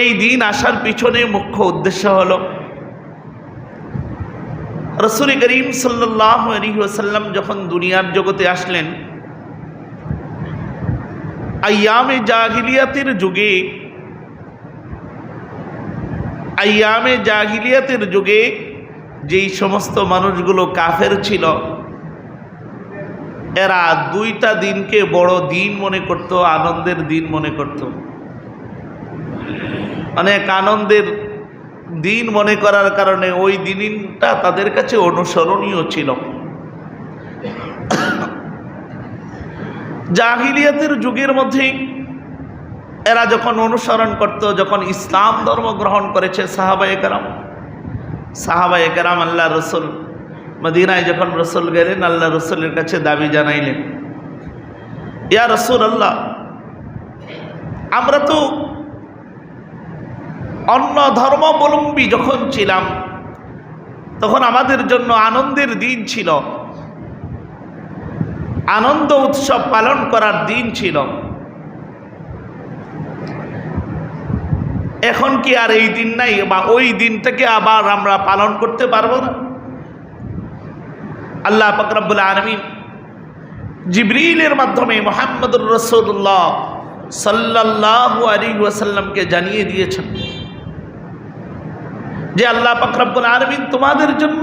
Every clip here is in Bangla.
এই দিন আসার পিছনে মুখ্য উদ্দেশ্য হল, রসুল করিম সাল্লাহ আলী যখন দুনিয়ার জগতে আসলেন, আয়ামে জাহিলিয়াতের যুগে, আয়ামে জাহিলিয়াতের যুগে যেই সমস্ত মানুষগুলো কাফের ছিল, এরা দুইটা দিনকে বড় দিন মনে করত, আনন্দের দিন মনে করত। অনেক আনন্দের দিন মনে করার কারণে ওই দিনটা তাদের কাছে অনুসরণীয় ছিল। জাহিলিয়াতের যুগের মধ্যেই এরা যখন অনুসরণ করত, যখন ইসলাম ধর্ম গ্রহণ করেছে সাহাবায়ে কেরাম, সাহাবায়ে একরাম আল্লাহ রসুল, মদিনায় যখন রসুল গেলেন, আল্লাহ রসুলের কাছে দাবি জানাইলেন, ইয়া রসুল আল্লাহ, আমরা তো অন্য ধর্মাবলম্বী যখন ছিলাম, তখন আমাদের জন্য আনন্দের দিন ছিল। আনন্দ উৎসব পালন করার দিন ছিল। এখন কি আর এই দিন নাই বা ওই দিনটাকে আবার আমরা পালন করতে পারব না? আল্লাহ ফকরাবুল আলমিন জিবরিলের মাধ্যমে মোহাম্মদুর রসুল্লাহ সাল্লাহ আলী ওয়াসাল্লামকে জানিয়ে দিয়েছেন যে আল্লাহ ফকরাবুল আলমিন তোমাদের জন্য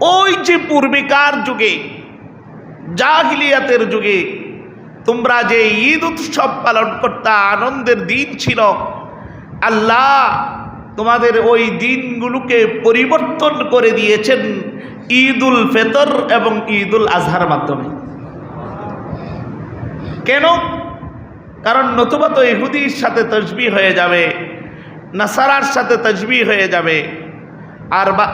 ওই যে পূর্বিকার যুগে, জাহিলিয়াতের যুগে তোমরা যে ঈদ উৎসব পালন করতা, আনন্দের দিন ছিল, আল্লাহ তোমাদের ওই দিনগুলোকে পরিবর্তন করে দিয়েছেন ঈদ উল ফেতর এবং ঈদ উল আজহার মাধ্যমে। কেন? কারণ নতুবা তো ইহুদির সাথে তসবি হয়ে যাবে। নাসারার সাথে তসবি হয়ে যাবে। আর বা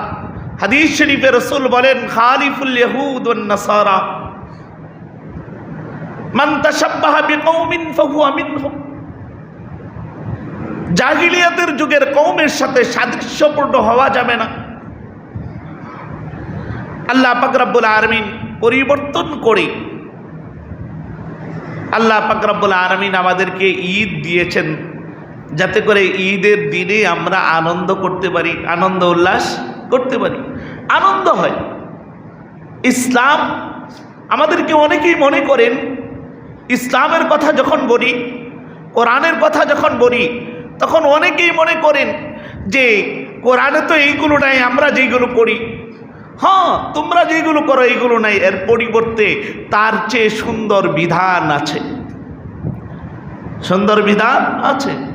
হাদিস শরীফে রসুল বলেন, খালিফুল ইহুদ নাসারা। জাহিলিয়াতের যুগের কৌমের সাথে সাদৃশ্যপূর্ণ হওয়া যাবে না। আল্লাহ পাকরাবুল আরমিন পরিবর্তন করে আল্লাহ পাকরাবুল আরমিন আমাদেরকে ঈদ দিয়েছেন। যাতে করে ঈদের দিনে আমরা আনন্দ করতে পারি, আনন্দ উল্লাস করতে পারি। আনন্দ হয়। ইসলাম আমাদেরকে অনেকেই মনে করেন, ইসলামের কথা যখন বলি, কোরআনের কথা যখন বলি, তখন অনেকেই মনে করেন যে, কোরআনে তো এইগুলো নাই, আমরা যেইগুলো করি হ্যাঁ তোমরা যেগুলো করো, এইগুলো নাই। এর পরিবর্তে তার চেয়ে সুন্দর বিধান আছে। সুন্দর বিধান আছে।